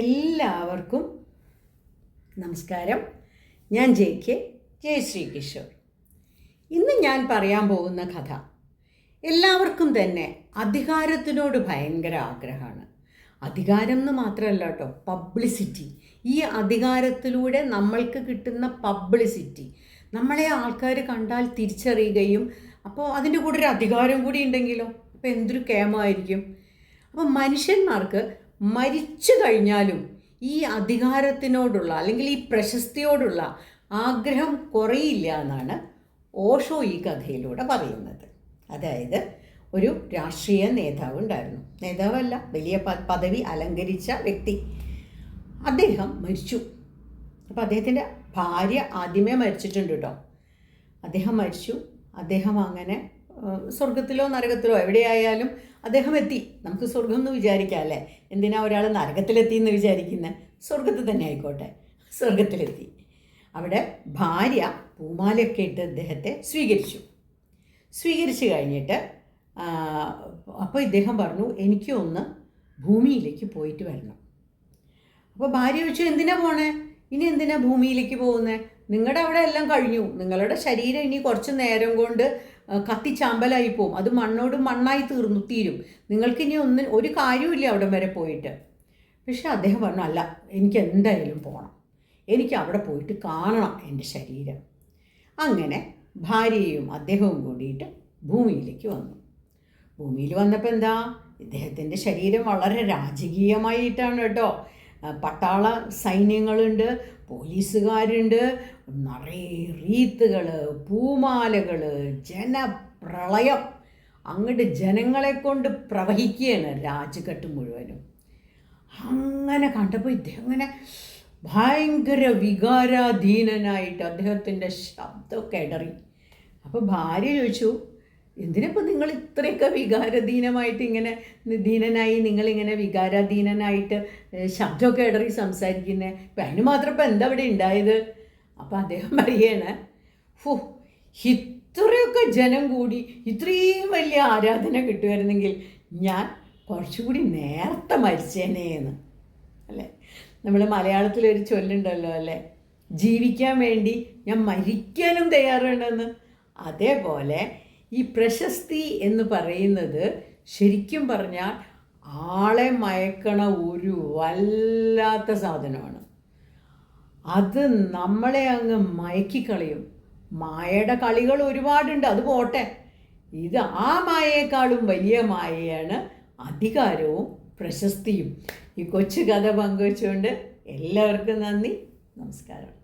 എല്ലാവർക്കും നമസ്കാരം. ഞാൻ ജെ കെ ജയശ്രീ കിഷോർ. ഇന്ന് ഞാൻ പറയാൻ പോകുന്ന കഥ എല്ലാവർക്കും തന്നെ അധികാരത്തിനോട് ഭയങ്കര ആഗ്രഹമാണ്. അധികാരം എന്ന് മാത്രമല്ല കേട്ടോ പബ്ലിസിറ്റി ഈ അധികാരത്തിലൂടെ നമ്മൾക്ക് കിട്ടുന്ന പബ്ലിസിറ്റി നമ്മളെ ആൾക്കാർ കണ്ടാൽ തിരിച്ചറിയുകയും അപ്പോൾ അതിന്റെ കൂടെ ഒരു അധികാരം കൂടി ഉണ്ടെങ്കിലോ? അപ്പോൾ എന്തൊരു കേമായിരിക്കും അപ്പോൾ മനുഷ്യന്മാർക്ക് മരിച്ചു കഴിഞ്ഞാലും ഈ അധികാരത്തിനോടുള്ള അല്ലെങ്കിൽ ഈ പ്രശസ്തിയോടുള്ള ആഗ്രഹം കുറയില്ല എന്നാണ് ഓഷോ ഈ കഥയിലൂടെ പറയുന്നത്. അതായത് ഒരു രാഷ്ട്രീയ നേതാവ് ഉണ്ടായിരുന്നു. നേതാവല്ല വലിയ പദവി അലങ്കരിച്ച വ്യക്തി. അദ്ദേഹം മരിച്ചു. അപ്പോൾ അദ്ദേഹത്തിന്റെ ഭാര്യ ആദ്യമേ മരിച്ചിട്ടുണ്ട് കേട്ടോ അദ്ദേഹം മരിച്ചു. അദ്ദേഹം അങ്ങനെ സ്വർഗത്തിലോ നരകത്തിലോ എവിടെയായാലും അദ്ദേഹം എത്തി നമുക്ക് സ്വർഗം എന്ന് വിചാരിക്കാം അല്ലേ? എന്തിനാ ഒരാൾ നരകത്തിലെത്തി എന്ന് വിചാരിക്കുന്നത് സ്വർഗത്തിൽ തന്നെ ആയിക്കോട്ടെ. സ്വർഗത്തിലെത്തി അവിടെ ഭാര്യ പൂമാലയൊക്കെ ഇട്ട് അദ്ദേഹത്തെ സ്വീകരിച്ചു. സ്വീകരിച്ചു കഴിഞ്ഞിട്ട് അപ്പോൾ ഇദ്ദേഹം പറഞ്ഞു എനിക്ക് ഒന്ന് ഭൂമിയിലേക്ക് പോയിട്ട് വരണം. അപ്പോൾ ഭാര്യ ചോദിച്ചു എന്തിനാ പോണേ? ഇനി എന്തിനാ ഭൂമിയിലേക്ക് പോകുന്നത് നിങ്ങളുടെ അവിടെ എല്ലാം കഴിഞ്ഞു. നിങ്ങളുടെ ശരീരം ഇനി കുറച്ച് നേരം കൊണ്ട് കത്തിച്ചാമ്പലായി പോവും. അത് മണ്ണോട് മണ്ണായി തീർന്നു തീരും. നിങ്ങൾക്കിനി ഒന്നും ഒരു കാര്യമില്ല അവിടെ വരെ പോയിട്ട്. പക്ഷെ അദ്ദേഹം പറഞ്ഞു അല്ല എനിക്ക് എന്തായാലും പോകണം എനിക്ക് അവിടെ പോയിട്ട് കാണണം എന്റെ ശരീരം. അങ്ങനെ ഭാര്യയും അദ്ദേഹവും കൂടിയിട്ട് ഭൂമിയിലേക്ക് വന്നു. ഭൂമിയിൽ വന്നപ്പോൾ എന്താ? ഇദ്ദേഹത്തിന്റെ ശരീരം വളരെ രാജകീയമായിട്ടാണ് കേട്ടോ. പട്ടാള സൈന്യങ്ങളുണ്ട് പോലീസുകാരുണ്ട് നിറയെ റീത്തുകൾ പൂമാലകൾ ജനപ്രളയം. അങ്ങോട്ട് ജനങ്ങളെ കൊണ്ട് പ്രവഹിക്കുകയാണ് രാജ്ഘട്ട് മുഴുവനും. അങ്ങനെ കണ്ടപ്പോൾ ഇദ്ദേഹം അങ്ങനെ ഭയങ്കര വികാരാധീനനായിട്ട് അദ്ദേഹത്തിന്റെ ശബ്ദമൊക്കെ ഇടറി. അപ്പോൾ ഭാര്യ ചോദിച്ചു എന്തിനിപ്പോൾ നിങ്ങൾ ഇത്രയൊക്കെ വികാരധീനമായിട്ട് ഇങ്ങനെ ദീനനായി നിങ്ങളിങ്ങനെ വികാരാധീനനായിട്ട് ശബ്ദമൊക്കെ ഇടറി സംസാരിക്കുന്നത് ഇപ്പം അതിന് മാത്രം ഇപ്പം എന്താ ഇവിടെ ഉണ്ടായത് അപ്പം അദ്ദേഹം പറയാണ് ഫു ഇത്രയൊക്കെ ജനം കൂടി ഇത്രയും വലിയ ആരാധന കിട്ടുമായിരുന്നെങ്കിൽ ഞാൻ കുറച്ചുകൂടി നേരത്തെ മരിച്ചേനേന്ന് അല്ലേ? നമ്മൾ മലയാളത്തിലൊരു ചൊല്ലുണ്ടല്ലോ അല്ലേ? ജീവിക്കാൻ വേണ്ടി ഞാൻ മരിക്കാനും തയ്യാറാണെന്ന്. അതേപോലെ ഈ പ്രശസ്തി എന്ന് പറയുന്നത് ശരിക്കും പറഞ്ഞാൽ ആളെ മയക്കണ ഒരു വല്ലാത്ത സാധനമാണ്. അത് നമ്മളെ അങ്ങ് മയക്കിക്കളയും. മായയുടെ കളികൾ ഒരുപാടുണ്ട്. അത് പോട്ടെ. ഇത് ആ മായയേക്കാളും വലിയ മായയാണ് അധികാരവും പ്രശസ്തിയും. ഈ കൊച്ചു കഥ പങ്കുവച്ചുകൊണ്ട് എല്ലാവർക്കും നന്ദി. നമസ്കാരം.